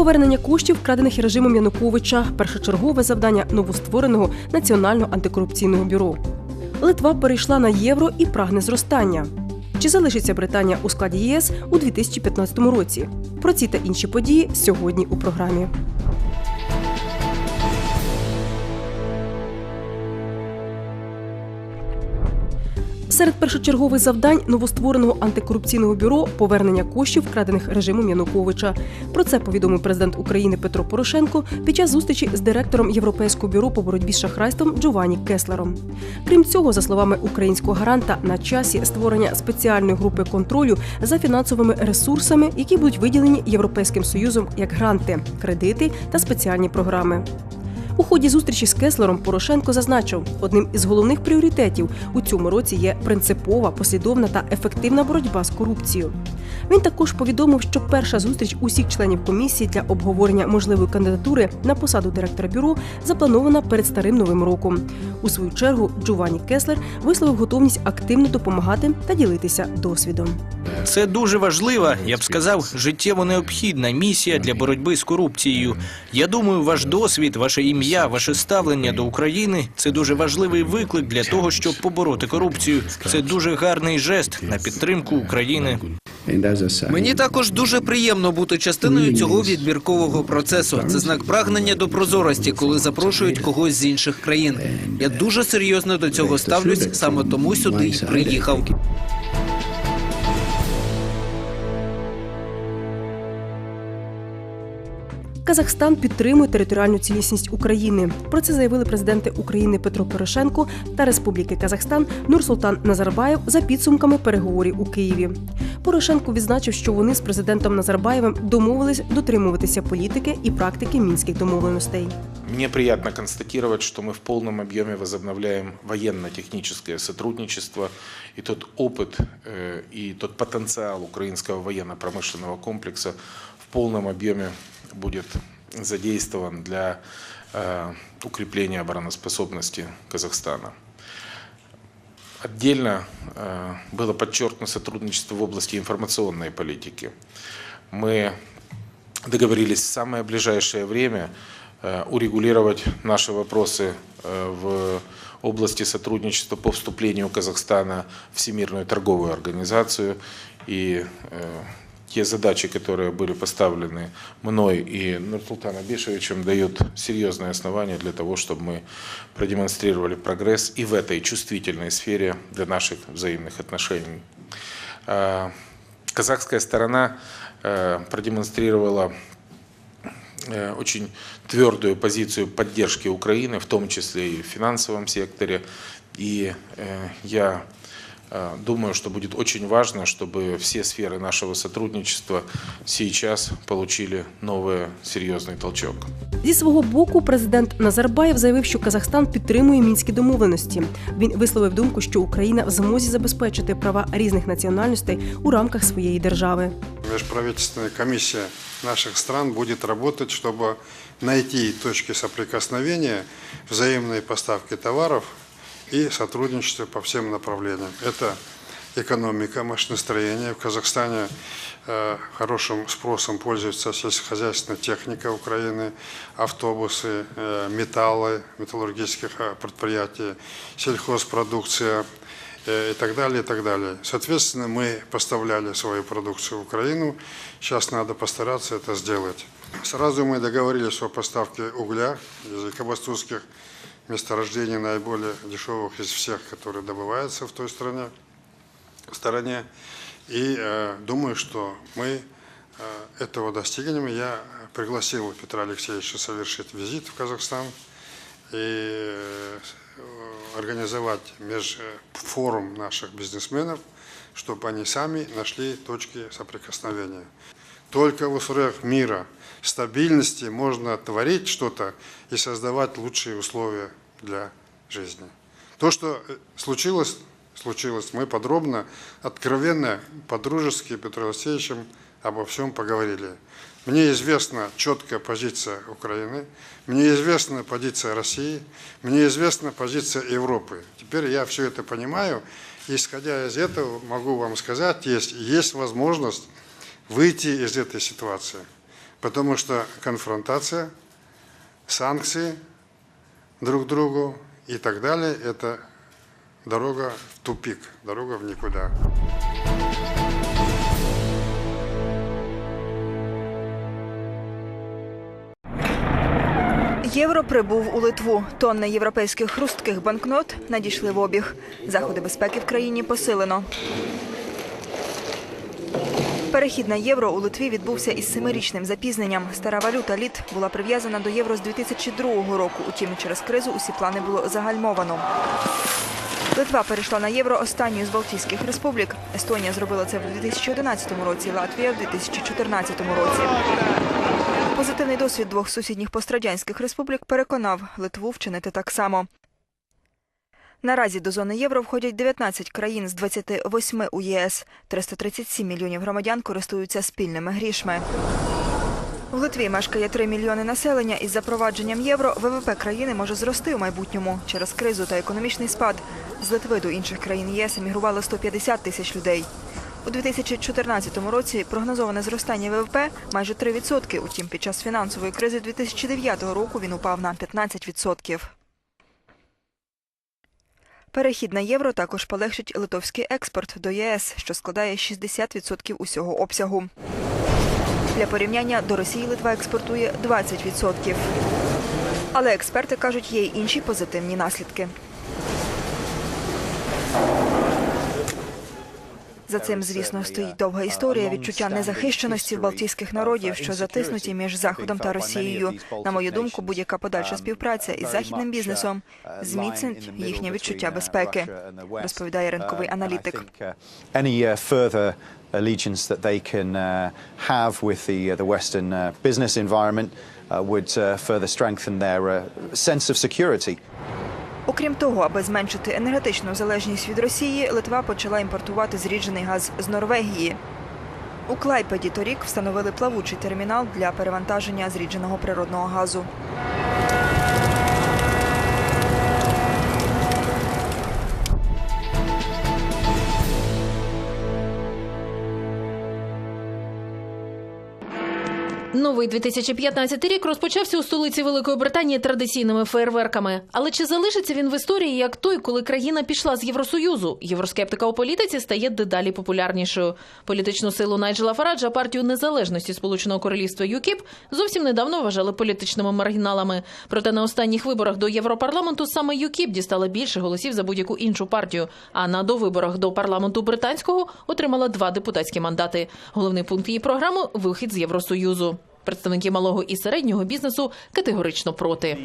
Повернення коштів, вкрадених режимом Януковича, першочергове завдання новоствореного Національного антикорупційного бюро. Литва перейшла на євро і прагне зростання. Чи залишиться Британія у складі ЄС у 2015 році? Про ці та інші події сьогодні у програмі. Серед першочергових завдань новоствореного антикорупційного бюро повернення коштів, вкрадених режимом Януковича. Про це повідомив президент України Петро Порошенко під час зустрічі з директором Європейського бюро по боротьбі з шахрайством Джованні Кеслером. Крім цього, за словами українського гаранта, на часі створення спеціальної групи контролю за фінансовими ресурсами, які будуть виділені Європейським союзом як гранти, кредити та спеціальні програми. У ході зустрічі з Кеслером Порошенко зазначив, одним із головних пріоритетів у цьому році є принципова, послідовна та ефективна боротьба з корупцією. Він також повідомив, що перша зустріч усіх членів комісії для обговорення можливої кандидатури на посаду директора бюро запланована перед старим новим роком. У свою чергу Джованні Кеслер висловив готовність активно допомагати та ділитися досвідом. Це дуже важлива, я б сказав, життєво необхідна місія для боротьби з корупцією. Я думаю, ваш досвід, ваше ім'я, ваше ставлення до України це дуже важливий виклик для того, щоб побороти корупцію. Це дуже гарний жест на підтримку України. Мені також дуже приємно бути частиною цього відбіркового процесу. Це знак прагнення до прозорості, коли запрошують когось з інших країн. Я дуже серйозно до цього ставлюсь, саме тому сюди й приїхав. Казахстан підтримує територіальну цілісність України. Про це заявили президенти України Петро Порошенко та Республіки Казахстан Нурсултан Назарбаєв за підсумками переговорів у Києві. Порошенко відзначив, що вони з президентом Назарбаєвим домовились дотримуватися політики і практики мінських домовленостей. Мне приятно констатировать, что мы в полном объеме возобновляем военно-техническое сотрудничество. И тот опыт э, и тот потенциал украинского военно-промышленного комплекса в полном объеме Будет задействован для э, укрепления обороноспособности Казахстана. Отдельно э, было подчеркнуто сотрудничество в области информационной политики. Мы договорились в самое ближайшее время э, урегулировать наши вопросы в области сотрудничества по вступлению Казахстана в Всемирную торговую организацию. И те задачи, которые были поставлены мной и Нурсултаном Абишевичем, дают серьезное основание для того, чтобы мы продемонстрировали прогресс и в этой чувствительной сфере для наших взаимных отношений. А, Казахская сторона э, продемонстрировала э, очень твердую позицию поддержки Украины, в том числе и в финансовом секторе. И э, я думаю, что будет очень важно, чтобы все сферы нашего сотрудничества сейчас получили новый серьезный толчок. Зі свого боку, президент Назарбаєв заявив, що Казахстан підтримує мінські домовленості. Він висловив думку, що Україна в змозі забезпечити права різних національностей у рамках своєї держави. Межправительственная комиссия наших стран будет работать, чтобы найти точки соприкосновения, взаимные поставки товаров И сотрудничество по всем направлениям. Это экономика, машиностроение. В Казахстане э, хорошим спросом пользуется сельскохозяйственная техника Украины, автобусы, э, металлы металлургических э, предприятий, сельхозпродукция, и так далее, и так далее. Соответственно, мы поставляли свою продукцию в Украину. Сейчас надо постараться это сделать. Сразу мы договорились о поставке угля из якобастузских месторождений, наиболее дешевых из всех, которые добываются в той стране, стороне. И э, думаю, что мы э, этого достигнем. Я пригласил Петра Алексеевича совершить визит в Казахстан и э, организовать межфорум наших бизнесменов, чтобы они сами нашли точки соприкосновения. Только в условиях мира, стабильности можно творить что-то и создавать лучшие условия для жизни. То, что э, случилось, случилось. Мы подробно, откровенно, по-дружески Петром Алексеевичем обо всем поговорили. Мне известна четкая позиция Украины, мне известна позиция России, мне известна позиция Европы. Теперь я все это понимаю, и исходя из этого могу вам сказать, есть, есть возможность выйти из этой ситуации. потому что конфронтация, санкции друг другу и так далее – это дорога в тупик, дорога в никуда. Євро прибув у Литву. Тонни європейських хрустких банкнот надійшли в обіг. Заходи безпеки в країні посилено. Перехід на євро у Литві відбувся із семирічним запізненням. Стара валюта літ була прив'язана до євро з 2002 року. Утім, через кризу усі плани було загальмовано. Литва перейшла на євро останньою з Балтійських республік. Естонія зробила це в 2011 році, Латвія в 2014 році. Позитивний досвід двох сусідніх пострадянських республік переконав Литву вчинити так само. Наразі до зони євро входять 19 країн з 28 у ЄС. 337 мільйонів громадян користуються спільними грішми. В Литві мешкає 3 мільйони населення. Із запровадженням євро ВВП країни може зрости у майбутньому через кризу та економічний спад. З Литви до інших країн ЄС емігрувало 150 тисяч людей. У 2014 році прогнозоване зростання ВВП майже 3%. Утім, під час фінансової кризи 2009 року він упав на 15%. Перехід на євро також полегшить литовський експорт до ЄС, що складає 60% усього обсягу. Для порівняння до Росії Литва експортує 20%. Але експерти кажуть, є й інші позитивні наслідки. За цим, звісно, стоїть довга історія відчуття незахищеності балтійських народів, що затиснуті між Заходом та Росією. На мою думку, будь-яка подальша співпраця із західним бізнесом зміцнить їхнє відчуття безпеки, розповідає ринковий аналітик. Uh, allegiance that they can uh, have with the uh, the Western uh, business environment uh, would uh, further strengthen their uh, sense of security. Окрім того, аби зменшити енергетичну залежність від Росії, Литва почала імпортувати зріджений газ з Норвегії. У Клайпеді торік встановили плавучий термінал для перевантаження зрідженого природного газу. Новий 2015 рік розпочався у столиці Великої Британії традиційними фейерверками. Але чи залишиться він в історії як той, коли країна пішла з Євросоюзу? Євроскептика у політиці стає дедалі популярнішою. Політичну силу Найджела Фараджа, партію незалежності Сполученого Королівства ЮКІП, зовсім недавно вважали політичними маргіналами. Проте на останніх виборах до Європарламенту саме ЮКІП дістала більше голосів за будь-яку іншу партію. А на довиборах до парламенту британського отримала два депутатські мандати. Головний пункт її програми вихід з Євросоюзу. Представники малого і середнього бізнесу категорично проти.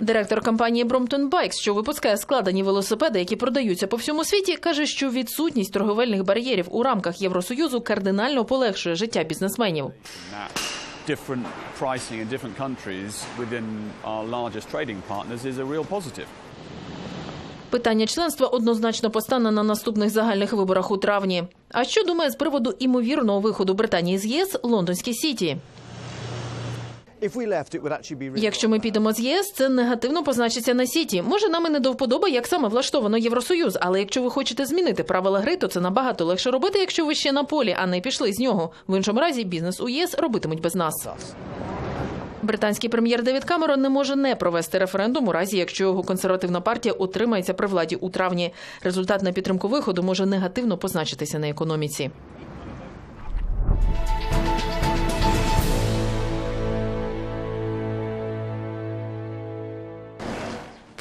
Директор компанії Brompton Bikes, що випускає складені велосипеди, які продаються по всьому світі, каже, що відсутність торговельних бар'єрів у рамках Євросоюзу кардинально полегшує життя бізнесменів. different pricing in different countries within our largest trading partners is a real positive. Питання членства однозначно постане на наступних загальних виборах у травні. А що думає з приводу імовірного виходу Британії з ЄС Лондонський Сіті? Якщо ми підемо з ЄС, це негативно позначиться на сіті. Може, нам і не до вподоби, як саме влаштовано Євросоюз. Але якщо ви хочете змінити правила гри, то це набагато легше робити, якщо ви ще на полі, а не пішли з нього. В іншому разі бізнес у ЄС робитимуть без нас. Британський прем'єр Девід Камерон не може не провести референдум у разі, якщо його консервативна партія утримається при владі у травні. Результат на підтримку виходу може негативно позначитися на економіці.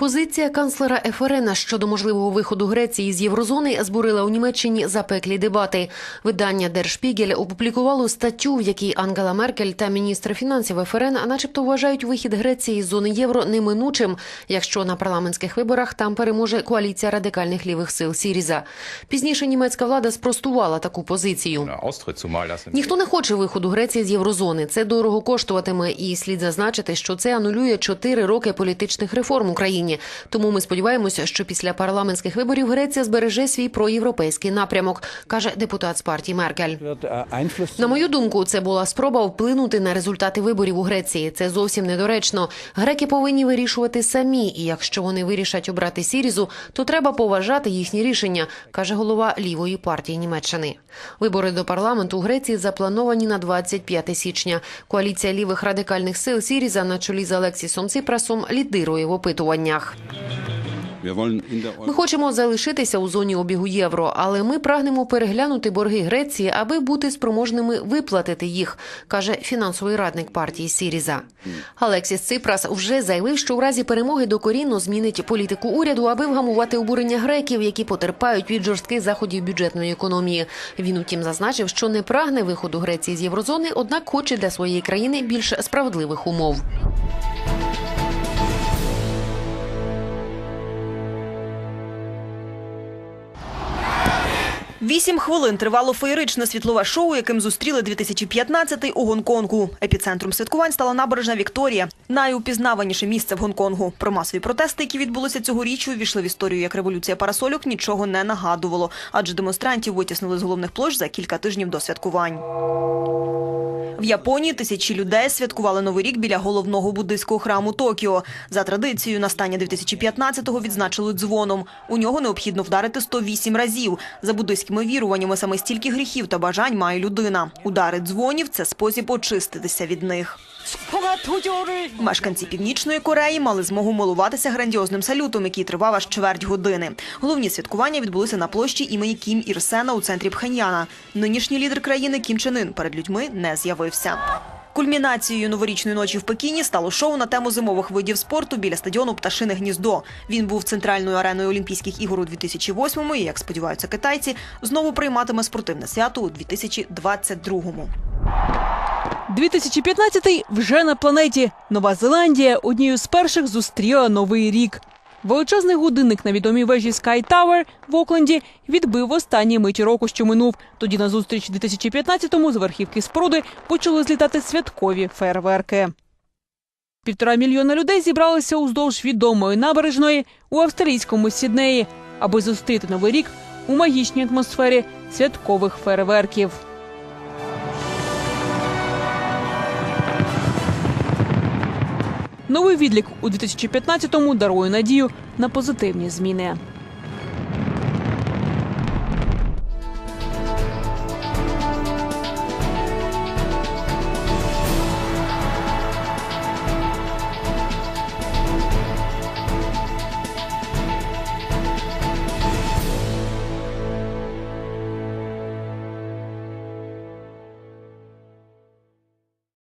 Позиція канцлера ФРН щодо можливого виходу Греції з єврозони збурила у Німеччині запеклі дебати. Видання Spiegel опублікувало статтю, в якій Ангела Меркель та міністр фінансів ФРН, начебто, вважають вихід Греції з зони євро неминучим, якщо на парламентських виборах там переможе коаліція радикальних лівих сил Сіріза. Пізніше німецька влада спростувала таку позицію. Ніхто не хоче виходу Греції з єврозони. Це дорого коштуватиме, і слід зазначити, що це анулює чотири роки політичних реформ в Україні. Країні. Тому ми сподіваємося, що після парламентських виборів Греція збереже свій проєвропейський напрямок, каже депутат з партії Меркель. На мою думку, це була спроба вплинути на результати виборів у Греції. Це зовсім недоречно. Греки повинні вирішувати самі, і якщо вони вирішать обрати Сірізу, то треба поважати їхні рішення, каже голова лівої партії Німеччини. Вибори до парламенту у Греції заплановані на 25 січня. Коаліція лівих радикальних сил Сіріза на чолі з Алексісом Ципрасом лідирує в опитуваннях. Ми хочемо залишитися у зоні обігу євро, але ми прагнемо переглянути борги Греції, аби бути спроможними виплатити їх, каже фінансовий радник партії Сіріза. Алексіс Ципрас вже заявив, що в разі перемоги докорінно змінить політику уряду, аби вгамувати обурення греків, які потерпають від жорстких заходів бюджетної економії. Він утім зазначив, що не прагне виходу Греції з єврозони, однак хоче для своєї країни більш справедливих умов. Вісім хвилин тривало феєричне світлове шоу, яким зустріли 2015-й у Гонконгу. Епіцентром святкувань стала набережна Вікторія, найупізнаваніше місце в Гонконгу. Про масові протести, які відбулися цьогоріч, увійшли в історію як революція парасольок, нічого не нагадувало, адже демонстрантів витіснили з головних площ за кілька тижнів до святкувань. В Японії тисячі людей святкували Новий рік біля головного буддийського храму Токіо. За традицією, настання 2015-го відзначили дзвоном. У нього необхідно вдарити 108 разів. За буддийськими віруваннями саме стільки гріхів та бажань має людина. Удари дзвонів – це спосіб очиститися від них. Мешканці Північної Кореї мали змогу милуватися грандіозним салютом, який тривав аж чверть години. Головні святкування відбулися на площі імені Кім Ірсена у центрі Пхеньяна. Нинішній лідер країни Кім Чен Ын перед людьми не з'явився. Кульмінацією новорічної ночі в Пекіні стало шоу на тему зимових видів спорту біля стадіону Пташине гніздо. Він був центральною ареною Олімпійських ігор у 2008-му і, як сподіваються китайці, знову прийматиме спортивне свято у 2022-му. 2015 вже на планеті. Нова Зеландія однією з перших зустріла новий рік. Величезний годинник на відомій вежі Sky Tower в Окленді відбив останні миті року, що минув. Тоді на зустріч 2015-му з верхівки споруди почали злітати святкові фейерверки. Півтора мільйона людей зібралися уздовж відомої набережної у австралійському Сіднеї, аби зустріти новий рік у магічній атмосфері святкових фейерверків. Новий відлік у 2015-му дарує надію на позитивні зміни.